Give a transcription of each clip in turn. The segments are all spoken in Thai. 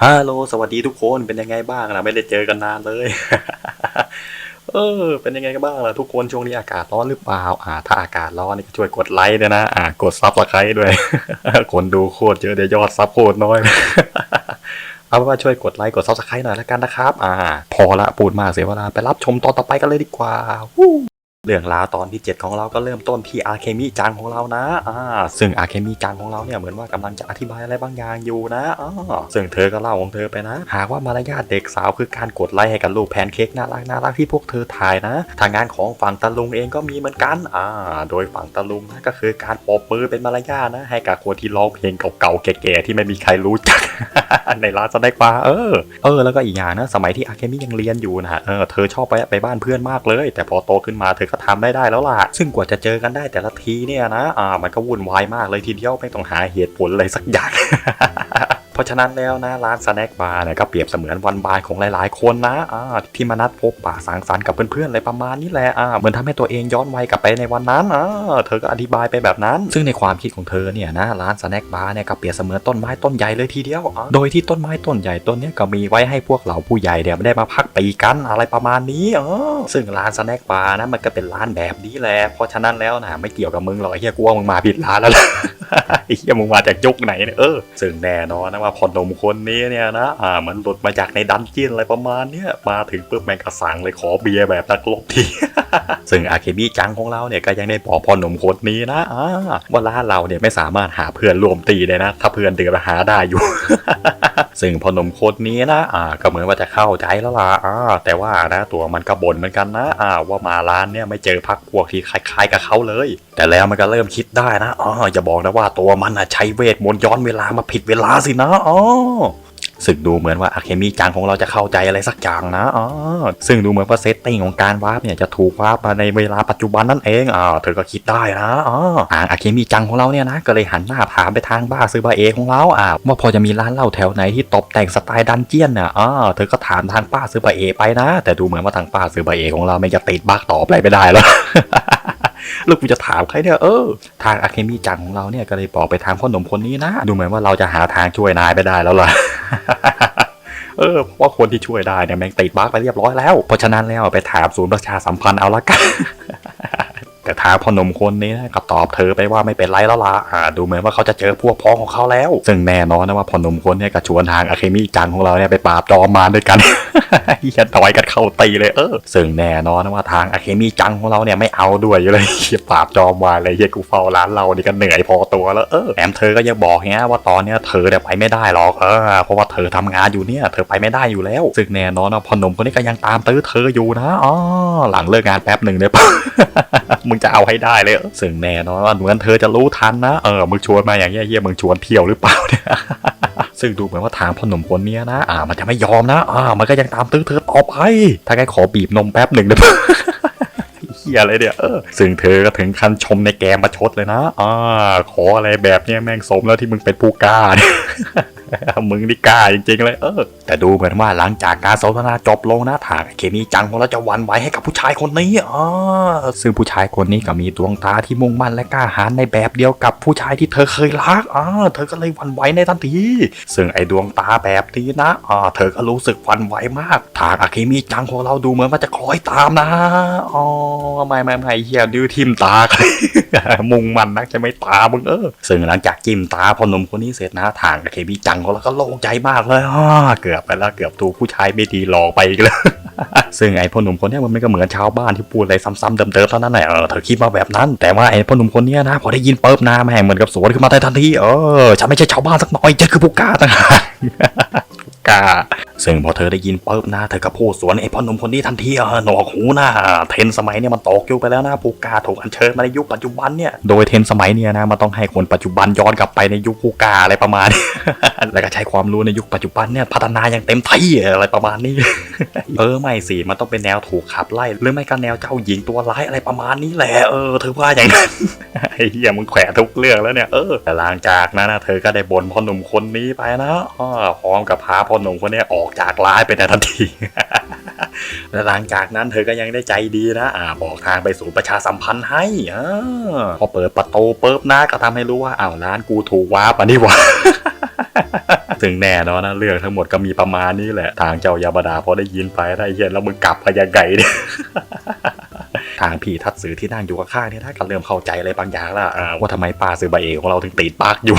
ฮัลโหลสวัสดีทุกคนเป็นยังไงบ้างนะไม่ได้เจอกันนานเลย เออ เป็นยังไงกันบ้างล่ะทุกคนช่วงนี้อากาศร้อนหรือเปล่า อ่า ถ้าอากาศร้อนนี่ก็ช่วยกดไลค์ด้วยนะอ่ากดซับสไครต์ด้วย คนดูโคตรเยอะเดี๋ยวยอดซับโคตรน้อย เอาเป็นว่าช่วยกดไลค์กดซับสไครต์หน่อยแล้วกันนะครับ อ่า พอละพูดมากเสียเวลาไปรับชมตอนต่อไปกันเลยดีกว่า เรื่องราวตอนที่ 7 ของเราก็เริ่มต้นที่อาเคมีจังของเรานะอ่าซึ่งอาเคมีจังของเราเนี่ยเหมือนว่ากำลังจะอธิบายอะไรบางอย่างอยู่นะอ่าซึ่งเธอก็เล่าของเธอไปนะ หากว่ามารยาทเด็กสาวคือการกดไลค์ให้กับลูกแพนเค้กน่ารักน่ารักที่พวกเธอถ่ายนะ ทางงานของฝั่งตะลุงเองก็มีเหมือนกันอ่าโดยฝั่งตะลุงนะก็คือการปรบมือเป็นมารยาทนะ ให้กับคนที่ร้องเพลงเก่าๆแก่ๆที่ไม่มีใครรู้จักในร้านแสดงว่าเออเออแล้วก็อีกอย่างนะสมัยที่อาเคมิยังเรียนอยู่นะฮะเออเธอชอบไปไปบ้านเพื่อนมากเลย แต่พอโตขึ้นมาเธอก็ทำได้ได้แล้วล่ะ ซึ่งกว่าจะเจอกันได้แต่ละทีเนี่ยนะ อ่า มันก็วุ่นวายมากเลยทีเดียวไม่ต้องหาเหตุผลอะไรสักอย่าง ราะฉะนั้นแล้วนะร้านสแน็คบาร์เนี่ยก็เปรียบเสมือนวันบายของหลายๆ คนนะอ่าที่มานัดพบปะสังสรรค์กับเพื่อนๆอะไรประมาณนี้แหละอ่าเหมือนทำให้ตัวเองย้อนวัยกลับไปในวันนั้นอ่าเธอก็อธิบายไปแบบนั้น ซึ่งในความคิดของเธอเนี่ยนะร้านสแน็คบาร์เนี่ยก็เปรียบเสมือนต้นไม้ต้นใหญ่เลยทีเดียวอ่าโดยที่ต้นไม้ต้นใหญ่ต้นนี้ก็มีไว้ให้พวกเหล่าผู้ใหญ่เนี่ยได้มาพักปีกันอะไรประมาณนี้เออซึ่งร้านสแน็คบาร์นะมันก็เป็นร้านแบบนี้แหละเพราะฉะนั้นแล้วนะไม่เกี่ยวกับมึงหรอกไอ้เฮียกูว่ามึงมาผิดร้านแล้วล่ะไอ้เฮียมึงมาจากยุคไหนเนี่ยเออซึ่งแน่นอนนะว่าพอนมคนนี้เนี่ยนะ อ่า มันหลุดมาจากในดันเจียนอะไรประมาณเนี้ย มาถึงปุ๊บแมงกระสังเลยขอเบียร์แบบนักลบที ซึ่งอาเคมิจังของเราเนี่ยก็ยังได้บอกพอนมคนนี้นะ อ่าว่าร้านเราเนี่ยไม่สามารถหาเพื่อนรวมตีได้นะ ถ้าเพื่อนเดือดหาได้อยู่ ซึ่งพอนมคนนี้นะ อ่า ก็เหมือนว่าจะเข้าใจแล้วล่ะ อ่า แต่ว่านะตัวมันก็บ่นเหมือนกันนะ อ่า ว่ามาร้านเนี่ยไม่เจอพักพวกที่คล้าย ๆ กับเขาเลยแต่แล้วมันก็เริ่มคิดได้นะอ๋ออย่าบอกนะว่าตัวมันอะใช้เวทมนต์ย้อนเวลามาผิดเวลาสินะอ๋อซึ่งดูเหมือนว่าอะเคมีจังของเราจะเข้าใจอะไรสักอย่างนะอ๋อซึ่งดูเหมือนว่าเซตติ้งของการวาร์ปเนี่ยจะถูกวาร์ปมาในเวลาปัจจุบันนั่นเองอ่าเธอก็คิดได้นะอ๋ออ่างอะเคมีจังของเราเนี่ยนะ ก็เลยหันหน้าถามไปทางบ้าซื้อบาเอของเราอ่าว่าพอจะมีร้านเหล้าแถวไหนที่ตกแต่งสไตล์ดันเจียนน่ะอ๋อเธอก็ถามทางป้าซื้อบาเอไปนะ แต่ดูเหมือนว่าทางป้าซื้อบาเอของเราไม่จะติดบักตอบอะไรไม่ได้แล้ว แล้วกูจะถามใครเนี่ยเออทางอะเคมีจังของเราเนี่ยก็เลยบอกไปทางพ่อหนุ่มคนนี้นะ ดูเหมือนว่าเราจะหาทางช่วยนายไปได้แล้วล่ะเออเพราะว่าคนที่ช่วยได้เนี่ยแม่งติดบั๊กไปเรียบร้อยแล้ว เพราะฉะนั้นแล้วไปถามศูนย์ประชาสัมพันธ์เอาละกัน ทางพ่อนมคนนี้นะก็ตอบเธอไปว่าไม่เป็นไรแล้วล่ะอ่าดูเหมือนว่าเขาจะเจอพวกพ้องของเขาแล้ว ซึ่งแน่นอนนะว่าพ่อนมคนเนี้ก็ชวนทางอะเคมีจังของเราเนี่ยไปปราบจอมมารด้วยกันเฮียต่อยกันเข้าตีเลยเออซึ่งแน่นอนนะว่าทางอะเคมีจังของเราเนี่ยไม่เอาด้วยอยู่เลยเฮียปราบจอมมารเลยเฮียกูเฝ้าร้านเรานี่ก็เหนื่อยพอตัวแล้วเออแถมเธอก็ยังบอกเงี้ยว่าตอนเนี้ยเธอเนี่ยไปไม่ได้หรอกเออเพราะว่าเธอทำงานอยู่เนี่ยเธอไปไม่ได้อยู่แล้ว ซึ่งแน่นอนนะพ่อนมคนนี้ก็ยังตามตื้อเธออยู่นะอ๋อหลังเลิกงานแป๊บหนึ่งเนี่ยมึงจะเอาให้ได้เลยซึ่งแน่นอนว่าเหมือนเธอจะรู้ทันนะเออมึงชวนมาอย่างเงี้ยเฮียมึงชวนเที่ยวหรือเปล่าเนี่ยซึ่งดูเหมือนว่าทางพ่อหนุ่มคนเนี้ยนะ อ่า มันจะไม่ยอมนะ อ่า มันก็ยังตามตื้อเธอต่อไป ถ้าแกขอบีบนมแป๊บหนึ่งได้ปะเฮียอะไรเนี่ยเออซึ่งเธอก็ถึงขั้นชมในแกมประชดเลยนะ อ่า ขออะไรแบบเนี้ยแม่งสมแล้วที่มึงเป็นผู้กล้าเนี่ย มึงนี่กล้าจริงๆเลยเออ แต่ดูเหมือนว่าหลังจากการสนทนาจบลงนะทางเคมีจังของเราจะหวันไหวให้กับผู้ชายคนนี้อ๋อซึ่งผู้ชายคนนี้ก็มีดวงตาที่มุ่งมั่นและกล้าหาญในแบบเดียวกับผู้ชายที่เธอเคยรักอ๋อเธอก็เลยหวันไหวในทันที ซึ่งไอ้ดวงตาแบบนี้นะอ๋อเธอก็รู้สึกหวันไหวมาก ทางอะเคมีจังของเราดูเหมือนว่าจะคล้อยตามนะอ๋อไม่ไม่ไม่เฮียดื้อทิมตามุ่งมั่นนักจะไม่ตามึงเออซึ่งหลังจากจิ้มตาพอหนมคนนี้เสร็จนะทางเคมีจังของเราก็โล่งใจมากเลยอ่าเกือบไปแล้วเกือบถูกผู้ชายไม่ดีหลอกไปอีกแล้วซึ่งไอ้พ่อหนุ่มคนนี้มันไม่ก็เหมือนชาวบ้านที่พูดอะไรซ้ำๆเดิมๆเท่านั้นแหละเธอคิดมาแบบนั้น แต่ว่าไอ้พ่อหนุ่มคนเนี้ยนะพอได้ยินเปิบหน้าแม่งเหมือนกับสวนขึ้นมาได้ทันทีเออฉันไม่ใช่ชาวบ้านสักหน่อยฉันคือผู้กล้าต่างหาก กา ซึ่งพอเธอได้ยินเปิบน้าเธอก็พูดสวนไอ้พ่อหนุ่มคนนี้ทันทีออหนวกหูน้าเทนสมัยเนี่ยมันตกยุคไปแล้วนะผู้กาถูกอัญเชิญมาในยุคปัจจุบันเนี่ยโดยเทนสมัยเนี่ยนะมันต้องให้คนปัจจุบันย้อนกลับไปในยุคผู้กาอะไรประมาณแล้วก็ใช้ความรู้ในยุคปัจจุบันเนี่ยพัฒนาอย่างเต็มที่อะไรประมาณนี้ เออไม่สิมันต้องเป็นแนวถูกขับไล่หรือไม่ก็แนวเจ้าหญิงตัวร้ายอะไรประมาณนี้แหละเออเธอว่าอย่างนั้นไอ้เหี้ยมึงแขวะทุกเรื่องแล้วเนี่ยเออแต่หลังจากนั้นนะเธอก็ได้บ่นพ่อหนุ่มคนนี้ไปนะอ้อพร้อมกับพาพพ่อหนุ่มคนนี้ออกจากร้ายไปในทันทีและหลังจากนั้นเธอก็ยังได้ใจดีนะอ่าบอกทางไปสู่ประชาสัมพันธ์ให้อาพอเปิดประตูปุ๊บนะก็ทำให้รู้ว่าอ้าวร้านกูถูกว้าปะนี่ว่าถึงแน่นอนนะเรื่องทั้งหมดก็มีประมาณนี้แหละ ทางเจ้ายาบดาพอได้ยินไปได้เย็นแล้วมึงกลับพยังไงเนี่ยทางพี่ทัดสือที่นั่งอยู่ข้างๆเนี่ยถ้าก็เริ่มเข้าใจอะไรบางอย่างแล้วอ่าว่าทำไมป้าซื้อใบเอกของเราถึงติดปากอยู่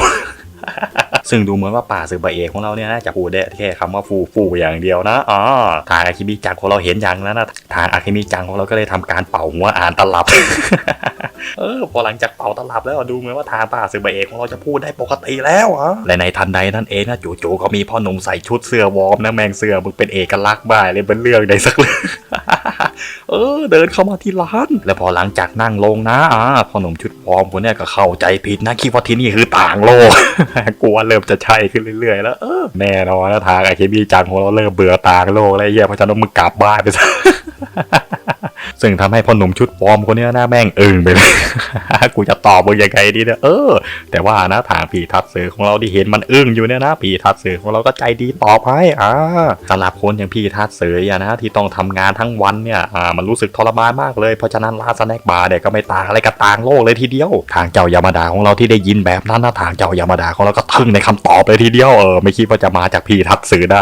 ซึ่งดูเหมือนว่าป่าสือใบเอกของเราเนี่ยน่าจะพูดได้แค่คำว่าฟูฟูอย่างเดียวนะอ๋อทางอาคิมิจังของเราเห็นอย่างนั้นนะทางอาคิมิจังของเราก็เลยทำการเป่าหัวอ่านตลับเออพอหลังจากเป่าตลับแล้วดูเหมือนว่าทางป่าสือใบเอกของเราจะพูดได้ปกติแล้วอะและในทันใดนั่นเองนะจู่ๆก็มีพ่อหนุ่มใส่ชุดเสื้อวอร์มนะแมงเสื้อมึงเป็นเอกลักษณ์บ้าเลยเป็นเรื่องใดสักเรื่อง เออ เดินเข้ามาที่ร้าน แล้วพอหลังจากนั่งลงนะอ่าพอหนุ่มชุดพร้อมคนนี้ก็เข้าใจผิดนะคิดว่าที่นี่คือต่างโลกกลัวเริ่มจะใช่ขึ้นเรื่อยๆแล้วเออแน่นอนนะทางไอเคมีจังของเราเริ่มเบื่อต่างโลกแล้วไอ้เหี้ยเพราะฉะนั้นมึงกลับบ้านไปซะ ซึ่งทำให้พ่อหนุ่มชุดวอร์มคนนี้หน้าแม่งอึ้งไปเลย กูจะตอบมึงยังไงดีเนี่ยเออ แต่ว่านะทางผีทัดเสือของเราที่เห็นมันอึ้งอยู่เนี่ยนะผีทัดเสือของเราก็ใจดีตอบให้อ่าสำหรับคนอย่างพี่ทัดเสืออะนะที่ต้องทำงานทั้งวันเนี่ยอ่ามันรู้สึกทรมานมากเลยเพราะฉะนั้นร้านสแน็คบาร์เนี่ยก็ไม่ต่างอะไรกับต่างโลกเลยทีเดียว ทางเจ้ายามาดาของเราที่ได้ยินแบบนั้นนะทางเจ้ายามาดาของเราก็ทึ่งในคำตอบเลยทีเดียวเออไม่คิดว่าจะมาจากพี่ทัดเสือได้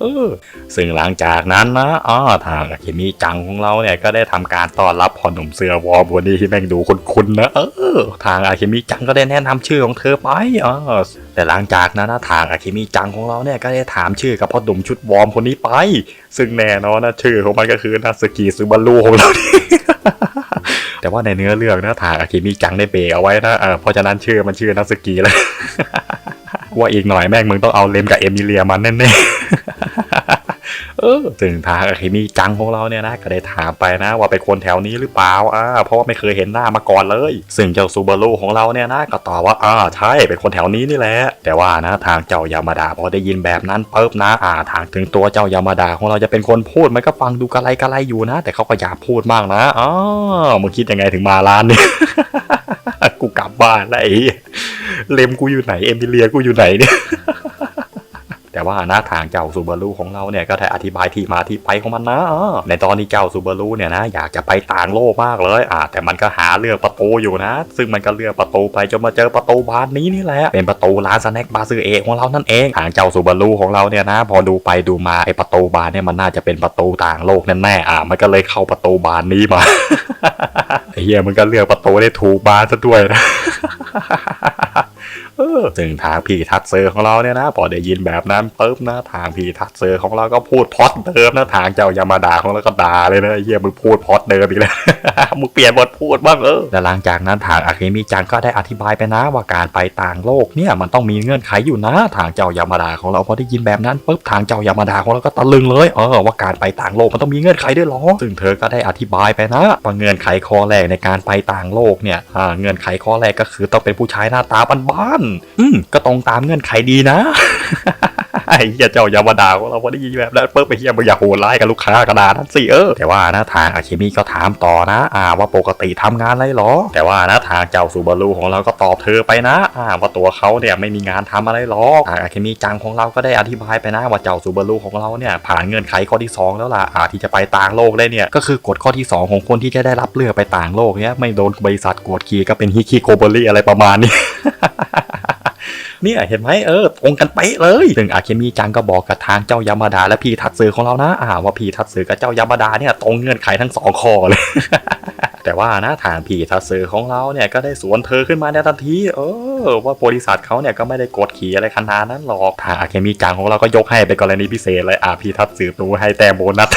เออซึ่งหลังจากนั้นนะอ๋อทางอาเคมีจังของเราเนี่ยก็ได้ทำการต้อนรับพ่อหนุ่มเสื้อวอร์มวันนี้ที่แม่งดูคุ้นๆนะเออทางอาเคมีจังก็ได้แนะนำชื่อของเธอไปอ๋อแต่หลังจากนั้นนะทางอาเคมีจังของเราเนี่ยก็ได้ถามชื่อกับพ่อหนุ่มชุดวอร์มคนนี้ไป ซึ่งแน่นอนนะชื่อของมันก็คือนาสกิซูบารุของเรานี่แต่ว่าในเนื้อเรื่องนะทางอาเคมีจังได้เบรกเอาไว้นะเพราะฉะนั้นชื่อมันชื่อนาสกิแล้วว่าอีกหน่อยแม่งมึงต้องเอาเลมกับเอมิเลียมันแน่ๆ เออซึ่งทางอาคิมีจังของเราเนี่ยนะก็ได้ถามไปนะ ว่าเป็นคนแถวนี้หรือเปล่าอ่าเพราะว่าไม่เคยเห็นหน้ามาก่อนเลย ซึ่งเจ้าซูบารุของเราเนี่ยนะก็ตอบว่าอ่าใช่เป็นคนแถวนี้นี่แหละแต่ว่านะทางเจ้ายามาดาพอได้ยินแบบนั้นปุ๊บนะอ่าทางถึงตัวเจ้ายามาดาของเราจะเป็นคนพูดมันก็ฟังดูกระไรกระไรอยู่นะ แต่เขาก็อยากพูดมากนะอ๋อมึงคิดยังไงถึงมาร้านนี้กูกลับบ้านแล้วไอ้เลมกูอยู่ไหนเอมิเลียกูอยู่ไหนเนี่ย ว่าน้าทางเจ้าซูบารุของเราเนี่ยก็ได้อธิบายที่มาที่ไปของมันนะในตอนที่เจ้าซูบารุเนี่ยนะอยากจะไปต่างโลกมากเลยอ่าแต่มันก็หาเลือกประตูอยู่นะ ซึ่งมันก็เลือกประตูไปจนมาเจอประตูบานนี้นี่แหละเป็นประตูร้านสแน็คบาซือเอของเรานั่นเองทางเจ้าซูบารุของเราเนี่ยนะ พอดูไปดูมาไอประตูบานเนี่ยมันน่าจะเป็นประตูต่างโลกแน่ๆอ่ามันก็เลยเข้าประตูบานนี้มาเหี้ยมันก็เลือกประตูได้ถูกบานซะด้วยนะ ซึ่งทางพี่ทัดเซอร์ของเราเนี่ยนะพอได้ยินแบบนั้นปุ๊บนะทางพี่ทัดเซอร์ของเราก็พูดพอดเดิมนะทางเจ้ายามาดาของเราก็ด่าเลยนะเฮียมึงพูดพอดเดิมอีกแล้วมึงเปลี่ยนบทพูดบ้างเออและหลังจากนั้นทางอาเคมิจังก็ได้อธิบายไปนะว่าการไปต่างโลกเนี่ยมันต้องมีเงื่อนไขอยู่นะ ทางเจ้ายามาดาของเราพอได้ยินแบบนั้นปุ๊บทางเจ้ายามาดาของเราก็ตะลึงเลยเออว่าการไปต่างโลกมันต้องมีเงื่อนไขด้วยหรอซึ่งเธอก็ได้อธิบายไปนะว่าเงื่อนไขข้อแรกในการไปต่างโลกเนี่ยเงื่อนไขข้อแรกก็คือต้องเป็นผู้ชายหน้าตาบ้านอืมก็ตรงตามเงื่อนไขดีนะไอ้เหี้ยเจ้ายามาดาของเราพอได้ยินแบบนั้นปุ๊บไปเหี้ยมึงอย่าโหดร้ายกับลูกค้ากระดาษนั้นสิเออแต่ว่านะทางอาเคมีก็ถามต่อนะ อ่าว่าปกติทำงานอะไรหรอ แต่ว่านะทางเจ้าซูบารุของเราก็ตอบเธอไปนะ อ่าว่าตัวเขาเนี่ยไม่มีงานทำอะไรหรอกทางอาเคมีจังของเราก็ได้อธิบายไปนะว่าเจ้าซูบารุของเราเนี่ยผ่านเงื่อนไขข้อที่สองแล้วล่ะอ่าที่จะไปต่างโลกได้เนี่ยก็คือกฎข้อที่สองของคนที่จะได้รับเลือกไปต่างโลกเนี่ยไม่โดนบริษัทกดขี่ก็เป็นฮิคิโคโบริอะไรประมาณนี้ เนี่ยเห็นไหมเออตรงกันเป๊ะเลยซึ่งอาเคมีจังก็บอกกับทางเจ้ายามาดาและพี่ทัดสือของเรานะอ่าว่าพี่ทัดสือกับเจ้ายามาดาเนี่ยตรงเงื่อนไขทั้งสองข้อเลยแต่ว่านะทางพี่ทัดสือของเราเนี่ยก็ได้สวนเธอขึ้นมาในทันทีเออว่าบริษัทเขาเนี่ยก็ไม่ได้กดขี่อะไรขนาดนั้นหรอกทางอาเคมีจังของเราก็ยกให้เป็นกรณีพิเศษเลยอ่าพี่ทัดสือหนูให้แต้มโบนัส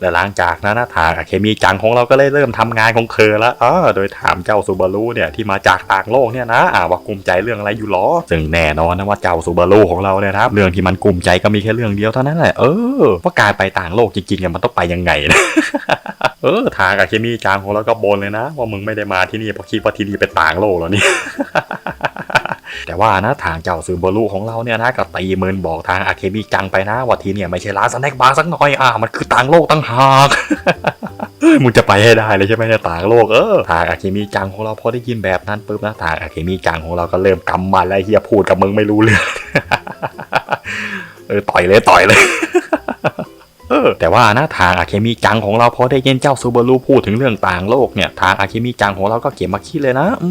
และหลังจากนั้นนะทางเคมีจังของเราก็เลยเริ่มทำงานของเธอแล้วเออโดยถามเจ้าซูบารุเนี่ยที่มาจากต่างโลกเนี่ยนะอ่าว่ากลุ่มใจเรื่องอะไรอยู่หรอ ซึ่งแน่นอนนะว่าเจ้าซูบารุของเราเนี่ยนะครับเรื่องที่มันกลุ่มใจก็มีแค่เรื่องเดียวเท่านั้นแหละเออว่าการไปต่างโลกจริงๆเนี่ยมันต้องไปยังไงนะเออทางอะเคมีจังของเราก็บนเลยนะ ว่ามึงไม่ได้มาที่นี่เพราะคิดว่าที่นี่เป็นต่างโลกแล้วนี่ แต่ว่านะทางเจ้าซูบารุของเราเนี่ยนะก็ตีมืนบอกทางอาเคมิจังไปนะว่าทีเนี่ยไม่ใช่ร้านสแน็คบาร์สักหน่อยอะมันคือต่างโลกต่างหากมึงจะไปให้ได้เลยใช่ไหมเนี่ยต่างโลกเออทางอาเคมิจังของเราพอได้ยินแบบนั้นปุ๊บนะทางอาเคมิจังของเราก็เริ่มกำมันแล้วเฮียพูดกับมึงไม่รู้เรื่องเออต่อยเลยต่อยเลย เออแต่ว่านะทางอาเคมีจังของเราพอได้ยินเจ้าซูบารุพูดถึงเรื่องต่างโลกเนี่ยทางอาเคมีจังของเราก็เก็บมาคิดเลยนะอ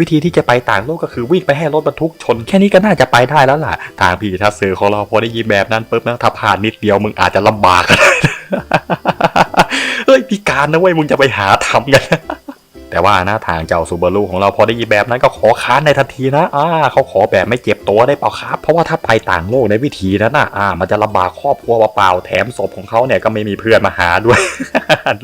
วิธีที่จะไปต่างโลกก็คือวิ่งไปให้รถบรรทุกชน แค่นี้ก็น่าจะไปได้แล้วล่ะ ทางพี่ทัศน์ของเราพอได้ยินแบบนั้นปุ๊บนะถ้าผ่านนิดเดียวมึงอาจจะลำบากเฮ้ยพิการนะเว้ยมึงจะไปหาทำกัน แต่ว่านะทางเจ้าซูบารุของเราพอได้ยินแบบนั้นก็ขอค้านในทันทีนะอ่าเขาขอแบบไม่เจ็บตัวได้เปล่าครับ เพราะว่าถ้าไปต่างโลกในวิธีนั้นนะอ่า มันจะลำบากครอบครัวเปล่าแถมศพของเขาเนี่ยก็ไม่มีเพื่อนมาหาด้วย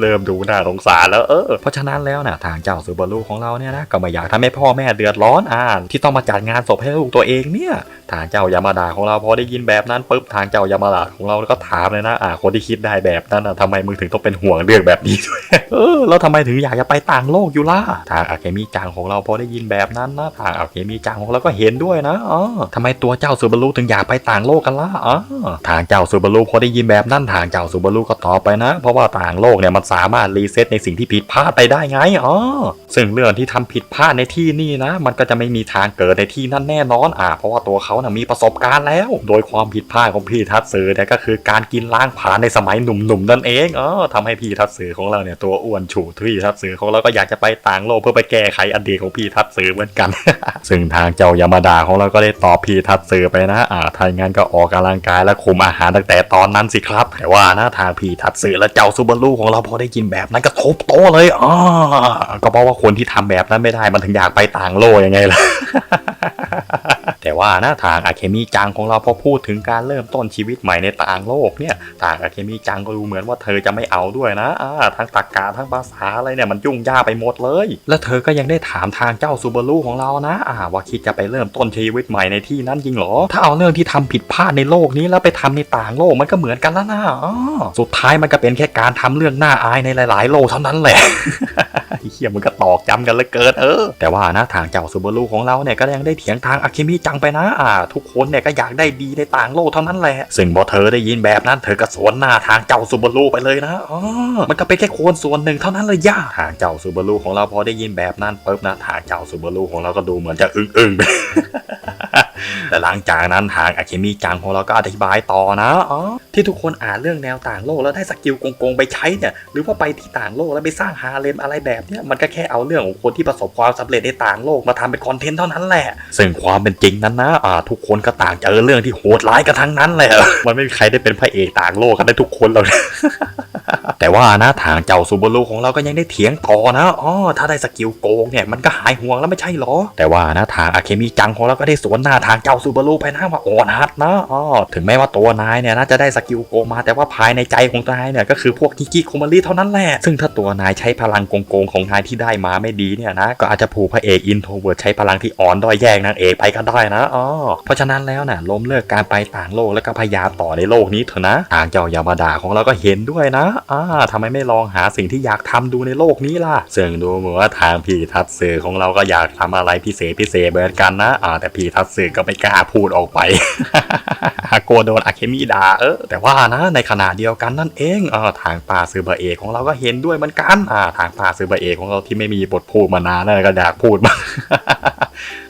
เริ่มดูน่าสงสารแล้วเออเพราะฉะนั้นแล้วนะทางเจ้าซูบารุของเราเนี่ยนะก็ไม่อยากทำให้พ่อแม่เดือดร้อนอ่าที่ต้องมาจัดงานศพให้ลูกตัวเองเนี่ยทางเจ้ายามาดาของเราพอได้ยินแบบนั้นปุ๊บทางเจ้ายามาดาของเราก็ถามเลยนะอ่าคนที่คิดได้แบบนั้นนะทำไมมึงถึงต้องเป็นห่วงเรื่องแบบนี้ด้วยเออแล้วทำไมถึงอยากจะไปต่างโลกยู่ล่ะทางอาเคมีจังของเราพอได้ยินแบบนั้นนะทางอาเคมีจังของเราก็เห็นด้วยนะอ๋อทำไมตัวเจ้าซูบารุถึงอยากไปต่างโลกกันล่ะอ๋อทางเจ้าซูบารุพอได้ยินแบบนั้นทางเจ้าซูบารุก็ตอบไปนะ เพราะว่าต่างโลกเนี่ยมันสามารถรีเซ็ตในสิ่งที่ผิดพลาดไปได้ไงอ๋อซึ่งเรื่องที่ทำผิดพลาดในที่นี่นะ มันก็จะไม่มีทางเกิดในที่นั่นแน่นอนอ่าเพราะว่าตัวเขานะมีประสบการณ์แล้ว โดยความผิดพลาดของพี่ทัศน์สือเนี่ยก็คือการกินล้างผลาญในสมัยหนุ่มๆนั่นเองอ๋อทำให้พี่ทัศน์สือของเราเนี่ยตัวอ้วนฉูดพี่ทัศน์สือของเราก็อยากจะไปไปต่างโลกเพื่อไปแก้ไขอดีตของพี่ทัตสือเหมือนกัน ซึ่งทางเจ้ายามาดาของเราก็ได้ตอบพี่ทัตสือไปนะอ่าทายงานก็ออกกำลังกายและคุมอาหารตั้งแต่ตอนนั้นสิครับแต่ว่านะทางพี่ทัตสือและเจ้าซูบารุของเราพอได้ยินแบบนั้นก็ทุบโต๊ะเลยอ๋อก็เพราะว่าคนที่ทำแบบนั้นไม่ได้มันถึงอยากไปต่างโลกยังไงล่ะ แต่ว่านะทางอะเคมีจังของเราพอพูดถึงการเริ่มต้นชีวิตใหม่ในต่างโลกเนี่ยทางอะเคมีจังก็ดูเหมือนว่าเธอจะไม่เอาด้วยนะทั้งตรกกาทั้งภาษาอะไรเนี่ยมันยุ่งยากไปหมดเลย และเธอก็ยังได้ถามทางเจ้าซูบารุของเรานะอ่าว่าคิดจะไปเริ่มต้นชีวิตใหม่ในที่นั้นจริงเหรอ ถ้าเอาเรื่องที่ทำผิดพลาดในโลกนี้แล้วไปทำในต่างโลกมันก็เหมือนกันแล้วนะสุดท้ายมันก็เป็นแค่การทำเรื่องน่าอายในหลาย ๆ โลกเท่านั้นแหละ เฮียมันก็ตอกย้ำกันเลยเกินเออ แต่ว่านะทางเจ้าซูบารุของเราเนี่ยก็ยังได้เถียงทางอะเคมีจังไปนะอ่าทุกคนเนี่ยก็อยากได้ดีในต่างโลกเท่านั้นแหละ ซึ่งพอเธอได้ยินแบบนั้นเธอก็สวนหน้าทางเจ้าซูบารุไปเลยนะอ๋อมันก็เป็นแค่คนส่วนหนึ่งเท่านั้นเลยย่าทางเจ้าซูบารุของเราพอได้ยินแบบนั้นปุ๊บนะทางเจ้าซูบารุของเราก็ดูเหมือนจะอึ้งๆ แต่หลังจากนั้นทางอะเคมีจังของเราก็อธิบายต่อนะอ๋อที่ทุกคนอ่านเรื่องแนวต่างโลกแล้วได้สกิลโกงๆไปใช้เนี่ยหรือว่าไปที่ต่างโลกแล้วไปสร้างฮาเลมอะไรแบบเนี้ยมันก็แค่เอาเรื่องของคนที่ประสบความสำเร็จในต่างโลกมาทำเป็นคอนเทนต์เท่านั้นแหละ ซึ่งความเป็นจริงนั้นนะอ่าทุกคนก็ต่างเจอเรื่องที่โหดร้ายกันทั้งนั้นแหละมันไม่มีใครได้เป็นพระเอกต่างโลกกันได้ทุกคนหรอกแต่ว่านะทางเจ้าซูบารุของเราก็ยังได้เถียงต่อนะอ๋อถ้าได้สกิลโกงเนี่ยมันก็หายห่วงแล้วไม่ใช่หรอ แต่ว่านะทางอะเคมีจังของเราก็ได้สวนหน้าทางเจ้าซูบารุไปนะว่าอ่อนฮัดนะอ๋อถึงแม้ว่าตัวนายเนี่ยน่าจะได้สกิลโกงมา แต่ว่าภายในใจของนายเนี่ยก็คือพวกกิกิโคมารีเท่านั้นแหละ ซึ่งถ้าตัวนายใช้พลังโกงๆของนายที่ได้มาไม่ดีเนี่ยนะก็อาจจะผูกพระเอกอินโทรเวิร์ดใช้พลังที่อ่อนด้อยแย่งนางเอกไปก็ได้นะอ๋อเพราะฉะนั้นแล้วน่ะล้มเลิกการไปต่างโลกแล้วก็พยายามต่อในโลกนี้เถอะนะทางเจ้ายามาดาของเราก็เห็นด้วยนะอ่าทำไมไม่ลองหาสิ่งที่อยากทำดูในโลกนี้ล่ะ ซึ่งดูเหมือนว่าทางพี่ทัศน์สื่อของเราก็อยากทำอะไรพิเศษพิเศษเหมือนกันนะอ่าแต่พี่ทัศน์สื่อก็ไม่กล้าพูดออกไปกลัวโดนอะเคมีด่าเออแต่ว่านะในขณะเดียวกันนั่นเองเออทางป่าซือเบะเอกของเราก็เห็นด้วยเหมือนกันอ่าทางป่าซือเบะเอกของเราที่ไม่มีบทพูดมานานนั่นก็อยากพูดมา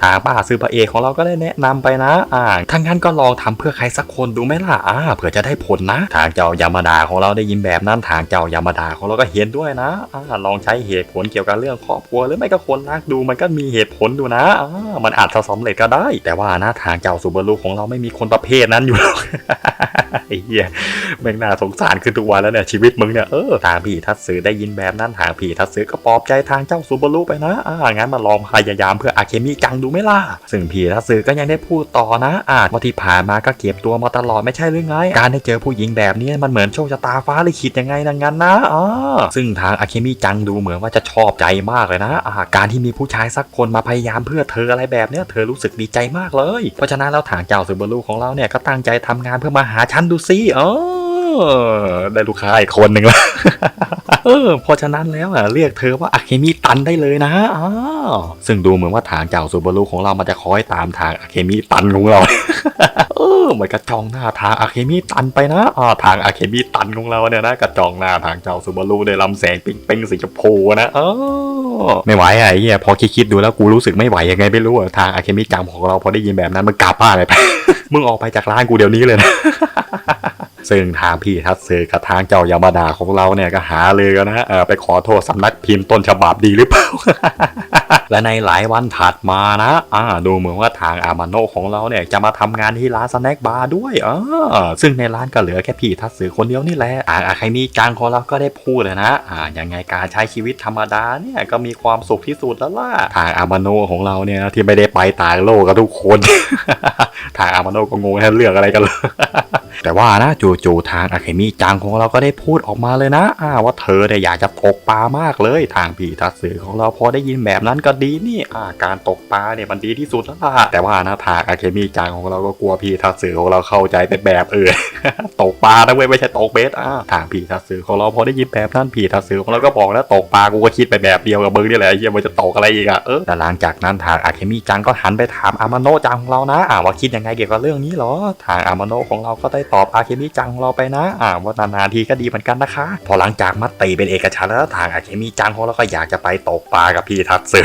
ทางป่าซือบะเอกของเราก็ได้แนะนำไปนะ อ่าถ้างั้นก็ลองทำเพื่อใครสักคนดูไหมล่ะ อ่า เผื่อจะได้ผลนะ ทางเจ้ายามาดาของเราได้ยินแบบนั้นทางเจ้ายามาดาของเราก็เห็นด้วยนะอลองใช้เหตุผลเกี่ยวกับเรื่องครอบครัวหรือไม่ก็คนรักดูมันก็มีเหตุผลดูนะมันอาจจะสำเร็จก็ได้ แต่ว่านะทางเจ้าซูบารุของเราไม่มีคนประเภทนั้นอยู่หรอกไอ้เหี้ยแม่งน่าสงสารขึ้นทุกวันแล้วเนี่ยชีวิตมึงเนี่ยเออทางพี่ทัศซื้อได้ยินแบบนั้นทางพี่ทัศซื้อก็ปลอบใจทางเจ้าซูบารุไปนะอ่างั้นมาลองพยายามเพื่ออาเคมีจังดูไหมล่ะซึ่งพี่ทัศซื้อก็ยังได้พูดต่อนะว่าที่ผ่านมาก็เก็บตัวมาตลอดไม่ใช่หรือไง การได้เจอผู้หญิงแบบนี้มันเหมือนโชคชะตาฟ้าลิขิตยังไงดังนั้นนะอ่าซึ่งทางอาเคมีจังดูเหมือนว่าจะชอบใจมากเลยนะอ่าการที่มีผู้ชายสักคนมาพยายามเพื่อเธออะไรแบบเนี้ยเธอรู้สึกดีใจมากเลย เพราะฉะนั้นแล้วทางเจ้าซูบารุของเราเนี่ยก็ตั้งใจทำงานเพื่อมาหาฉันดูซิเออได้ลูกค้าอีกคนหนึ่งละเออเพราะฉะนั้นแล้วอะเรียกเธอว่าอะเคมีตันได้เลยนะอ๋อซึ่งดูเหมือนว่าทางเจ้าซูบารุของเรามันจะคอยตามทางอะเคมีตันของเรา เออมันกระจองหน้าทางอะเคมีตันไปนะอ่าทางอะเคมีตันของเราเนี่ยนะกระจองหน้าทางเจ้าซูบารุได้ลำแสงปิ๊งปิ๊งสีชมพูนะเออไม่ไหวอะไอ้เหี้ยพอคิดๆดูแล้วกูรู้สึกไม่ไหวยังไงไม่รู้ทางอะเคมีจังของเราพอได้ยินแบบนั้นมันกลับบ้านเลยไปมึงออกไปจากร้านกูเดี๋ยวนี้เลยนะซึ่งทางพี่ทัศเซอกับทางเจ้ายามาดาของเราเนี่ยก็หาเลยนนะเออไปขอโทษสำนักพิมพ์ต้นฉบับดีหรือเปล่าและในหลายวันถัดมานะอ่าดูเหมือนว่าทางอามาโนของเราเนี่ยจะมาทำงานที่ร้านสแน็คบาร์ด้วยอ่าซึ่งในร้านก็เหลือแค่พี่ทัศสือคนเดียวนี่แหละอ่าใครมีจังของเราก็ได้พูดเลยนะอ่ายังไงการใช้ชีวิตธรรมดาเนี่ยก็มีความสุขที่สุดแล้วล่ะทางอามาโนของเราเนี่ยที่ไม่ได้ไปต่างโลกกับทุกคนทางอามาโนก็งงให้เลือกอะไรกันเลยแต่ว่านะจู่ๆทางอะเคมีจังของเราก็ได้พูดออกมาเลยนะอ่าว่าเธอเนี่ยอยากจะตกปลามากเลย ทางผีทัศสือของเราพอได้ยินแบบนั้นก็ดีนี่อ่าการตกปลาเนี่ยมันดีที่สุดแล้วล่ะแต่ว่านะทางอะเคมีจังของเราก็กลัวผีทัศสือของเราเข้าใจเป็นแบบเอื่นตกปลานะเว้ยไม่ใช่ตกเบสอ่าทางผีทัศสือของเราพอได้ยินแบบนั้นผีทัศสือของเราก็บอกแล้วตกปลากูก็คิดไปแบบเดียวกับมึงนี่แหละเฮียมันจะตกอะไรอีกอะเออแต่หลังจากนั้นทางอะเคมีจังก็หันไปถามอามาโนะจังของเรานะอ่าว่าคิดยังไงเกี่ยวกับเรื่องนี้หรอ ทางอามาโนะของเราก็ได้ตอบอาเคมีจังของเราไปนะ อ่าว่านานๆทีก็ดีเหมือนกันนะคะ พอหลังจากมัดตีเป็นเอกฉันแล้วทางอาเคมีจังของเราก็อยากจะไปตกปลากับพี่ทัศสื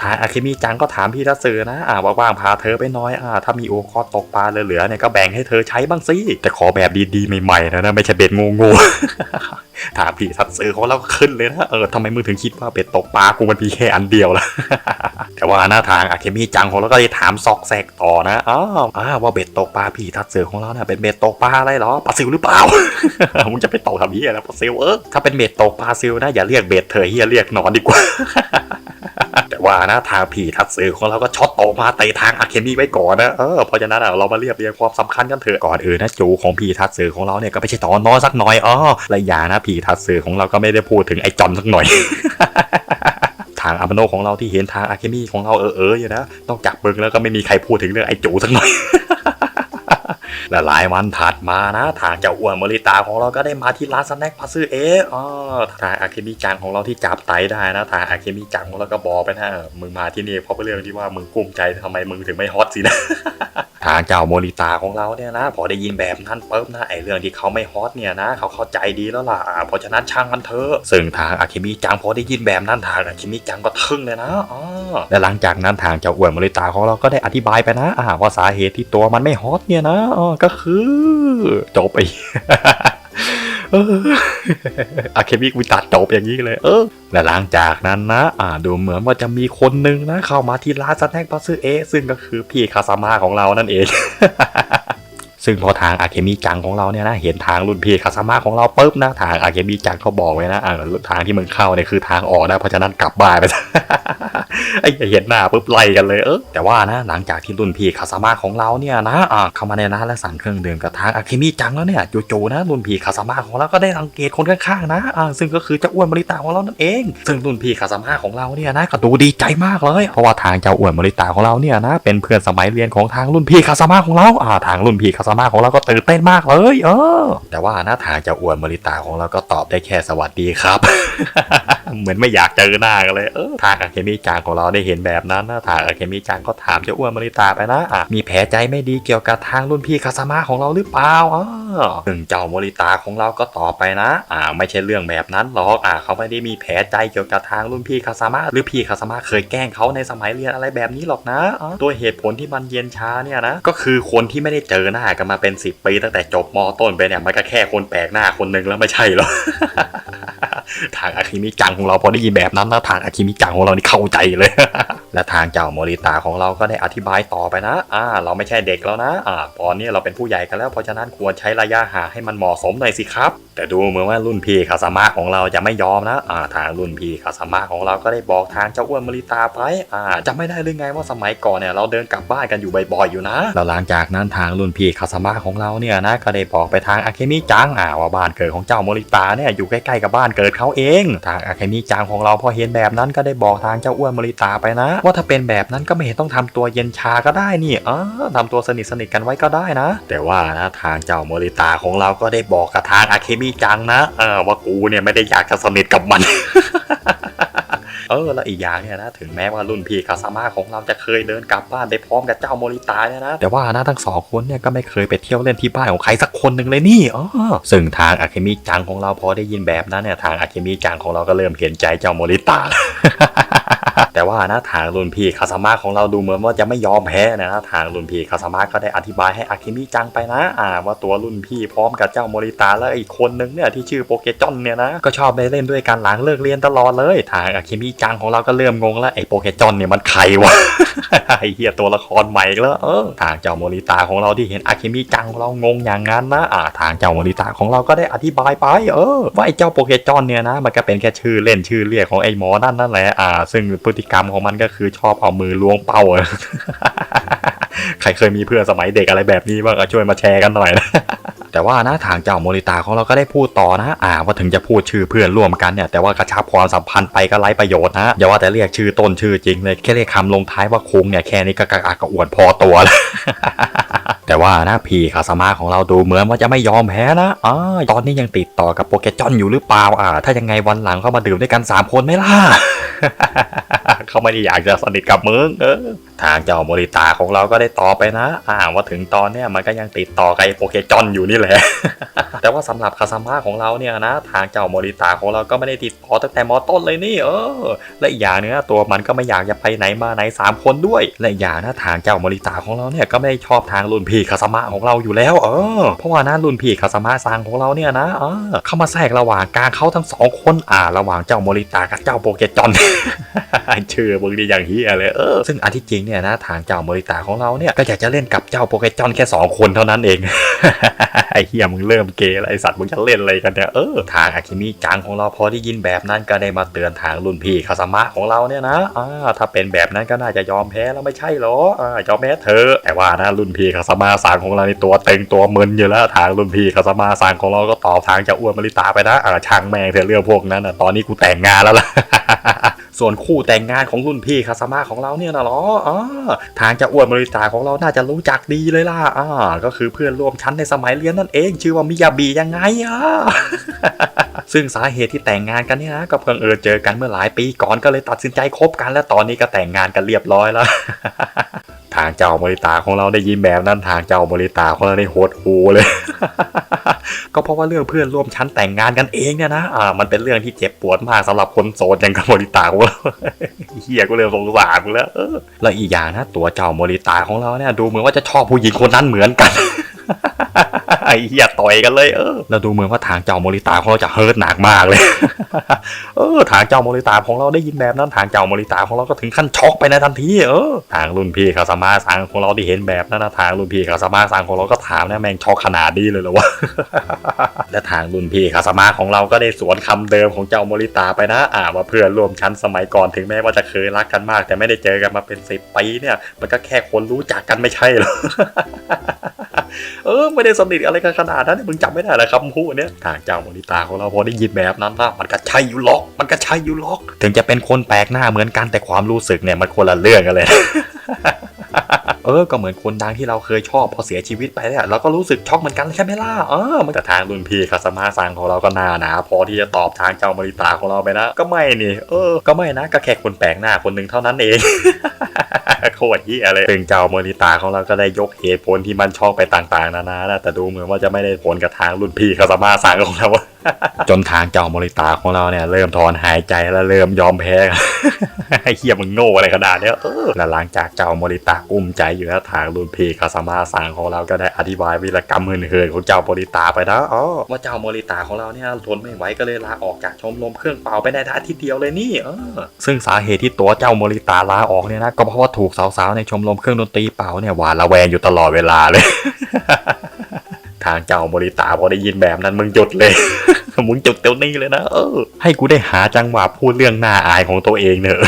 ทางอาเคมีจังก็ถามพี่ทัศสือนะอ่าว่าว่างพาเธอไปน้อยอ่าถ้ามีโอุปกรณ์ตกปลาเหลือๆเนี่ยก็แบ่งให้เธอใช้บ้างสิแต่ขอแบบดีๆใหม่ๆนะนะไม่ใช่เบ็ดงูๆถามพี่ทัศสือของเราขึ้นเลยนะเออทำไมมึงถึงคิดว่าเบ็ดตกปลากูมันมีแค่อันเดียวล่ะแต่ว่าหน้าทางอาเคมีจังของเราก็ได้ถามซอกแซกต่อนะอ้าวอ้าวว่าเบ็ดตกปลาพี่ทัศสือของเราเนี่ยเป็นเบ็ดตกปลาอะไรเหรอปลาซิวหรือเปล่ามึงจะไปตกทำเหี้ยนะปลาซิวเออถ้าเป็นเบ็ดตกปลาซิวนะอย่าเรียกเบ็ดเธอเฮียเรียกหนอนดีกว่า แต่ว่านะทางผีทัดสื่อของเราก็ช็อตตกมาเตะทางอะเคมีไว้ก่อนนะเออเพราะฉะนั้นเรามาเรียบเรียงความสำคัญกันเถอะก่อนอื่นนะจูของผีทัดสื่อของเราเนี่ยก็ไม่ใช่ตอนน้อยสักหน่อยอ๋อและอย่างนะผีทัดสื่อของเราก็ไม่ได้พูดถึงไอ้จอนสักหน่อยทางอามาโนของเราที่เห็นทางอะเคมีของเราเออเอออยู่นะนอกจากเบิงแล้วก็ไม่มีใครพูดถึงเรื่องไอ้จูสักหน่อย และหลายวันถัดมานะทางเจ้าอ้วนมริตาของเราก็ได้มาที่ร้านสแน็คพาซื้อเออ๋อทางอาเคมิจังของเราที่จับไตได้นะทางอาเคมิจังของเราก็บอกไปนะเออมึงมาที่นี่เพราะเรื่องที่ว่ามึงกุ้มใจทำไมมึงถึงไม่ฮอตสินะ ทางเจ้าโมริตาของเราเนี่ยนะ พอได้ยินแบบนั้นปุ๊บนะไอเรื่องที่เขาไม่ฮอตเนี่ยนะ เขาเข้าใจดีแล้วล่ะเพราะฉะนั้นช่างมันเถอะซึ่งทางอาเคมิจังพอได้ยินแบบนั้นทางอาเคมิจังก็ทึ่งเลยนะอ๋อและหลังจากนั้นทางเจ้าอ้วนโมริตาของเราก็ได้อธิบายไปนะอ่าว่าสาเหตุที่ตัวมันไม่ฮอตเนี่ยนะอ๋อก็คือ จบไป อออะเคมิกวิตัดจบอย่างนี้เลย เออ และหลังจากนั้นนะ อ่า ดูเหมือนว่าจะมีคนหนึ่งนะ เข้ามาที่ร้านสแน็คพาซื้อเอซึ่งก็คือพี่คาซาม่าของเรานั่นเอง ซึ่งพอทางอาเคมิจังของเราเนี่ยนะเห็นทางรุ่นพี่คาซาม่าของเราปุ๊บนะทางอาเคมิจังเขาบอกไว้นะทางที่มึงเข้าเนี่ยคือทางออกนะเพราะฉะนั้นกลับบ้านไปซะไอ้เห็นหน้าปุ๊บไล่กันเลยเออแต่ว่านะหลังจากที่รุ่นพี่คาซาม่าของเราเนี่ยนะเข้ามาในร้านและสั่งเครื่องดื่มกับทางอาเคมิจังแล้วเนี่ยจู่ๆนะรุ่นพี่คาซาม่าของเราก็ได้สังเกตคนข้างๆนะซึ่งก็คือเจ้าอ้วนมริตาของเรานั่นเอง ซึ่งรุ่นพี่คาซาม่าของเราเนี่ยนะก็ดูดีใจมากเลยเพราะว่าทางเจ้าอ้วนมริตาของเราเนี่ยนะเป็นเพื่อนสมัยเรียนของทางรุ่นพี่คาซาม่าของเราอ่าทางรุ่นพี่คาซาม่าของเราก็ตื่นเต้นมากเลย เออ แต่ว่านะทางจะอ้วนมริตาของเราก็ตอบได้แค่สวัสดีครับ เหมือนไม่อยากเจอหน้ากันเลยเออทางอะเคมีจังของเราได้เห็นแบบนั้นนะทางอะเคมีจังก็ถามเจ้าอ้วนมริตาไปนะอะมีแผลใจไม่ดีเกี่ยวกับทางรุ่นพี่คาซาม่าของเราหรือเปล่าอ๋อซึ่งเจ้ามริตาของเราก็ตอบไปนะ อ่า ไม่ใช่เรื่องแบบนั้นหรอกอ่าเขาไม่ได้มีแผลใจเกี่ยวกับทางรุ่นพี่คาซาม่าหรือพี่คาซาม่าเคยแกล้งเขาในสมัยเรียนอะไรแบบนี้หรอกนะอ๋อตัวเหตุผลที่มันเย็นชาเนี่ยนะก็คือคนที่ไม่ได้เจอหน้ากันมาเป็น 10 ปีตั้งแต่จบมต้นไปเนี่ยมันก็แค่คนแปลกหน้าคนหนึ่งแล้วไม่ใช่หรอ ทางอาคิมิจังของเราพอได้ยินแบบนั้นนะทางอาคิมิจังของเรานี่เข้าใจเลย และทางเจ้าโมริตาของเราก็ได้อธิบายต่อไปนะ อ่า เราไม่ใช่เด็กแล้วนะ อ่า ตอนนี้เราเป็นผู้ใหญ่กันแล้ว เพราะฉะนั้นควรใช้ระยะห่างให้มันเหมาะสมหน่อยสิครับ แต่ดูเหมือนว่ารุ่นพี่คาซามะของเราจะไม่ยอมนะ อ่า ทางรุ่นพี่คาซามะของเราก็ได้บอกทางเจ้าอ้วนโมริตาไป อ่าจะไม่ได้หรือไงว่าสมัยก่อนเนี่ยเราเดินกลับบ้านกันอยู่บ่อยๆอยู่นะ แล้วหลังจากนั้นทางรุ่นพี่คาซามะของเราเนี่ยนะ ก็ได้บอกไปทางอาเคมิจัง อ่า ว่าบ้านเกิดของเจ้าโมริตาเนี่ยอยู่ใกล้ๆกับบ้านเกิดเขาเอง ทางอาเคมิจังของเราพอเห็นแบบนั้นก็ได้บอกทางเจ้าอ้วนโมริตาไปนะว่าถ้าเป็นแบบนั้นก็ไม่เห็นต้องทำตัวเย็นชาก็ได้นี่เออทำตัวสนิทสนิทกันไว้ก็ได้นะ แต่ว่านะทางเจ้าโมริตาของเราก็ได้บอกกับทางอาเคมิจังนะเออว่ากูเนี่ยไม่ได้อยากจะสนิทกับมันเออแล้วอีกอย่างเนี่ยนะถึงแม้ว่ารุ่นพี่คาซาม่าของเราจะเคยเดินกลับบ้านไปพร้อมกับเจ้าโมริตาเนี่ยนะแต่ว่านะทั้งสองคนเนี่ยก็ไม่เคยไปเที่ยวเล่นที่บ้านของใครสักคนหนึ่งเลยนี่อ๋อซึ่งทางอาเคมิจังของเราพอได้ยินแบบนั้นเนี่ยทางอาเคมิจังของเราก็เริ่มเห็นใจเจ้าโมริตา แต่ว่านะทางรุ่นพี่คาสมาของเราดูเหมือนว่าจะไม่ยอมแพ้นะนะทางรุ่นพี่คาสมาก็ได้อธิบายให้อาคิมิจังไปนะอ่าว่าตัวรุ่นพี่พร้อมกับเจ้าโมริตาและอีกคนนึงเนี่ยที่ชื่อโปเกจอนเนี่ยนะก็ชอบไปเล่นด้วยกันหลังเลิกเรียนตลอดเลย ทางอาคิมิจังของเราก็เริ่มงงแล้วไอ้โปเกจอนเนี่ยมันใครวะไอ้เหี้ยตัวละครใหม่แล้วเออทางเจ้าโมริตาของเราที่เห็นอาคิมิจังของเรางงอย่างนั้นนะอ่าทางเจ้าโมริตาของเราก็ได้อธิบายไปเออว่าไอ้เจ้าโปเกจอนเนี่ยนะมันก็เป็นแค่ชื่อเล่นชื่อเรียกของไอ้หมอนั่นนั่นแหละอ่าซึ่งพฤติกรรมของมันก็คือชอบเอามือล้วงเป้าอะใครเคยมีเพื่อนสมัยเด็กอะไรแบบนี้บ้างก็ช่วยมาแชร์กันหน่อยนะแต่ว่านะทางเจ้าโมริตาของเราก็ได้พูดต่อนะ อ่า ว่าถึงจะพูดชื่อเพื่อนร่วมกันเนี่ย แต่ว่ากระชับความสัมพันธ์ไปก็ไร้ประโยชน์นะ อย่าว่าแต่เรียกชื่อต้นชื่อจริงเลย แค่เรียกคำลงท้ายว่าคุงเนี่ยแค่นี้ก็กระอักกระอ่วนพอตัวแล้วแต่ว่านะพี่คาสมาของเราดูเหมือนว่าจะไม่ยอมแพ้นะอ่าตอนนี้ยังติดต่อกับโปเกจอนอยู่หรือเปล่า อ่า ถ้ายังไงวันหลังเข้ามาดื่มด้วยกันสามคนไหมล่ะ เขาไม่ได้อยากจะสนิทกับมึงเออ ทางเจ้าโมริตาของเราก็ได้ตอบไปนะอ่าว่าถึงตอนเนี้ยมันก็ยังติดต่อกับไอ้โปเกจอนอยู่นี่แหละ แต่ว่าสำหรับคาสมาของเราเนี่ยนะ ทางเจ้าโมริตาของเราก็ไม่ได้ติดต่อตั้งแต่มอต้นเลยนี่เออ และอีกอย่างเนี้ยตัวมันก็ไม่อยากจะไปไหนมาไหนสามคนด้วย และอีกอย่างนะทางเจ้าโมริตาของเราเนี่ยก็ไม่ได้ชอบทางรุ่นพี่คาสมาของเราอยู่แล้วเออ เพราะว่านะรุ่นพี่คาสมาซังของเราเนี่ยนะเออเข้ามาแทรกระหว่างกลารเขาทั้งสองคนอ่า ระหว่างเจ้าโมริตากับเจ้าโปเกจอนชื่อมึงดีอย่างเฮียเลยเออซึ่งอันที่จริงเนี่ยนะทางเจ้าโมริตาของเราเนี่ยก็อยากจะเล่นกับเจ้าโปเกจอนแค่สองคนเท่านั้นเอง ไอเฮียมึงเริ่มเกย์แล้วไอสัตว์มึงจะเล่นอะไรกันเนี่ยเออทางอาคิมิจังของเราพอได้ยินแบบนั้นก็ได้มาเตือนทางรุ่นพี่คาสมะของเราเนี่ยนะอ่าถ้าเป็นแบบนั้นก็น่าจะยอมแพ้แล้วไม่ใช่หรออ่ายอมแพ้เธอ แต่ว่านะรุ่นพี่คาสมะสางของเราในตัวเต็งตัวมึนอยู่แล้วทางรุ่นพี่คาสมะสางของเราก็ตอบทางเจะอ้วนมาริตาไปนะอ่าช่างแม่งเธอเรื่องพวกนั้นอะตอนนี้กูแต่งงานแล้วล่ะ ส่วนคู่แต่งงานของรุ่นพี่คาสมาของเราเนี่ยนะหรออ่าทางเจะอ้วนบริตาของเราน่าจะรู้จักดีเลยล่ะอ่าก็คือเพื่อนร่วมชั้นในสมัยเรียนนั่นเอง ชื่อว่ามิยาบิยังไงอะซึ่งสาเหตุที่แต่งงานกันเนี่ยนะก็เพิ่งเออเจอกันเมื่อหลายปีก่อนก็เลยตัดสินใจคบกัน และตอนนี้ก็แต่งงานกันเรียบร้อยแล้วทางเจ้าบริตาของเราได้ยินแบบนั้นทางเจ้าบริตาของเราได้โหดหูเลย ก็เพราะว่าเรื่องเพื่อนร่วมชั้นแต่งงานกันเองเนี่ยนะอ่ามันเป็นเรื่องที่เจ็บปวดมากสำหรับคนโสดอย่างกับโมริตาของเราเฮียก็เริ่มสงสารแล้วแล้วอีกอย่างนะตัวเจ้าโมริตาของเราเนี่ยดูเหมือนว่าจะชอบผู้หญิงคนนั้นเหมือนกันไอ้เฮียต่อยกันเลยเออแล้วดูเหมือนว่าทางเจ้าโมริตาของเราจะเฮิร์ตหนักมากเลย เออ ทางเจ้าโมริตาของเราได้ยินแบบนั้นทางเจ้าโมริตาของเราก็ถึงขั้นช็อกไปในทันทีเออทางรุ่นพี่คาสมาสังของเราที่เห็นแบบนั้นนะทางรุ่นพี่คาสมาสังของเราก็ถามนะแม่งช็อกขนาดนี้เลยเหรอวะและทางรุ่นพี่คาสมาของเราก็ได้สวนคำเดิมของเจ้าโมริตาไปนะอ่าว่าเพื่อนร่วมชั้นสมัยก่อนถึงแม้ว่าจะเคยรักกันมาก แต่ไม่ได้เจอกันมาเป็นสิบปีเนี่ยมันก็แค่คนรู้จักกันไม่ใช่หรอเออไม่ได้สนิทอะไรกันขนาดนั้นมึงจำไม่ได้เหรอคำพูดเนี้ยทางเจ้าโมริตาของเราพอได้ยินแบบนั้นนะมันก็ใช่อยู่หรอก มันก็ใช่อยู่หรอก ถึงจะเป็นคนแปลกหน้าเหมือนกันแต่ความรู้สึกเนี่ยมันคนละเรื่องกันเลยเออก็เหมือนคนดังที่เราเคยชอบพอเสียชีวิตไปเนี่ยเราก็รู้สึกช็อกเหมือนกันใช่ไหมล่ะเออมันแต่ทางรุ่นพี่คาสมาซังของเราก็น่าหนาพอที่จะตอบทางเจ้ามาริตาของเราไปนะ ก็ไม่นี่เออ ก็ไม่นะก็แค่คนแปลกหน้าคนหนึ่งเท่านั้นเองโคตรเหี้ยเลยซึ่งเจ้ามาริตาของเราก็ได้ยกเหตุผลที่มันช็อกไปต่างๆ นานานะแต่ดูเหมือนว่าจะไม่ได้ผลกับทางรุ่นพี่คาสมาซังของเราจนทางเจ้ามาริตาของเราเนี่ยเริ่มถอนหายใจและเริ่มยอมแพ้ไอ้เฮียมึงโง่อะไรขนาดเนี้ยเออและหลังจากเจ้ามริตะกุ้มใจอยู่แล้วทางรุ่นพี่คาสมาสังของเราก็ได้อธิบายวีรกรรมเหินๆของเจ้าโมริตะไปนะอ๋อว่าเจ้าโมริตะของเราเนี่ยทนไม่ไหวก็เลยลาออกจากชมรมเครื่องเป่าไปในอาทิตย์เดียวเลยนี่เออซึ่งสาเหตุที่ตัวเจ้าโมริตะลาออกเนี่ยนะก็เพราะว่าถูกสาวๆในชมรมเครื่องดนตรีเป่าเนี่ยหวาดระแวงอยู่ตลอดเวลาเลยทางเจ้าโมริตาพอได้ยินแบบนั้นมึงหยุดเลย มึงจุดเตียวนี้เลยนะเออให้กูได้หาจังหวะพูดเรื่องหน้าอายของตัวเองเนอะ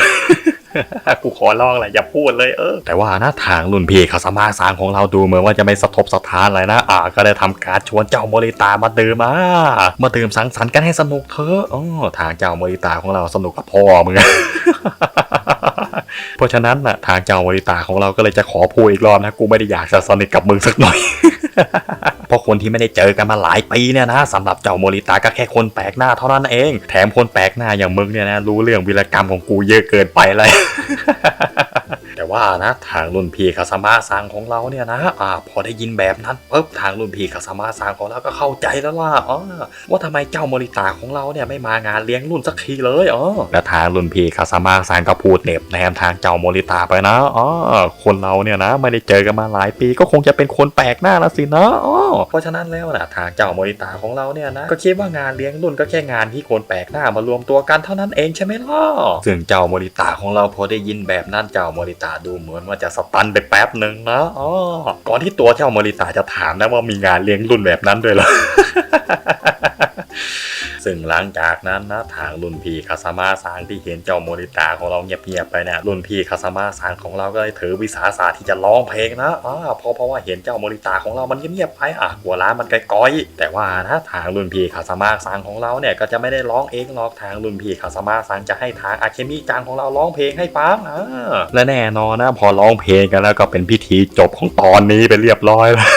กูขอร้องแหละอย่าพูดเลยเออ แต่ว่านะทางรุ่นพี่เขาสมาสางของเราดูเหมือนว่าจะไม่สะทบสะท้านอะไรนะ อ่า ก็ได้ทำการชวนเจ้าโมริตามาดื่มมามาดื่มสังสรรค์กันให้สนุกเถอะอ๋อทางเจ้าโมริตาของเราสนุกกับพ่อมึงเพราะฉะนั้นน่ะทางเจ้าโมริตาของเราก็เลยจะขอพูดอีกรอบนะกูไม่ได้อยากจะสนิทกับมึงสักหน่อย เพราะคนที่ไม่ได้เจอกันมาหลายปีเนี่ยนะสำหรับเจ้าโมริตาก็แค่คนแปลกหน้าเท่านั้นเอง แถมคนแปลกหน้าอย่างมึงเนี่ยนะรู้เรื่องวีรกรรมของกูเยอะเกินไปเลย ว่านะทางรุ่นพี่คาสมาซังของเราเนี่ยนะอ่าพอได้ยินแบบนั้นปุ๊บทางรุ่นพี่คาสมาซังของเราก็เข้าใจแล้วล่ะอ๋อว่าทำไมเจ้าโมริตาของเราเนี่ยไม่มางานเลี้ยงรุ่นสักทีเลยอ๋อและทางรุ่นพี่คาสมาซังก็พูดเหน็บแนมทางเจ้าโมริตาไปนะอ๋อคนเราเนี่ยนะไม่ได้เจอกันมาหลายปีก็คงจะเป็นคนแปลกหน้าละสินะอ๋อเพราะฉะนั้นแล้วนะทางเจ้าโมริตาของเราเนี่ยนะก็คิดว่างานเลี้ยงรุ่นก็แค่งานที่คนแปลกหน้ามารวมตัวกันเท่านั้นเองใช่ไหมล่ะซึ่งเจ้าโมริตาของเราพอได้ยินแบบนั้นเจ้าโมริตาดูเหมือนว่าจะสตันไปแป๊บหนึ่งนะอ๋อก่อนที่ตัวเจ้าโมริตาจะถามนะว่ามีงานเลี้ยงรุ่นแบบนั้นด้วยเหรอ ซึ่งหลังจากนั้นนะทางรุ่นพี่คาสมาซางที่เห็นเจ้าโมริตาของเราเงียบๆไปเนี่ยรุ่นพี่คาสมาซางของเราก็เลยถือวิสาสะที่จะร้องเพลงนะอ่าเพราะเพราะว่าเห็นเจ้าโมริตาของเรามันเงียบๆไปอะกลัวร้านมันก้อยๆแต่ว่านะทางรุ่นพี่คาสมาซางของเราเนี่ยก็จะไม่ได้ร้องเองหรอกทางรุ่นพี่คาสมาซางจะให้ทางอาเคมิจังของเราร้องเพลงให้ฟังอ่าและแน่นอนนะพอร้องเพลงกันแล้วก็เป็นพิธีจบของตอนนี้ไปเรียบร้อยแล้ว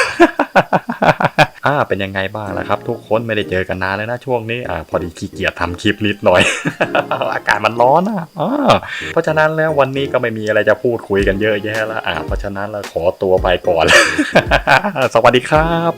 อ่าเป็นยังไงบ้างล่ะครับ ทุกคนไม่ได้เจอกันนานเลยนะช่วงนี้อ่าพอดีขี้เกียจทำคลิปนิดหน่อย อากาศมันร้อนอะอ่าเพราะฉะนั้นแล้ววันนี้ก็ไม่มีอะไรจะพูดคุยกันเยอะแยะแล้วอ่าเพราะฉะนั้นเราขอตัวไปก่อน สวัสดีครับ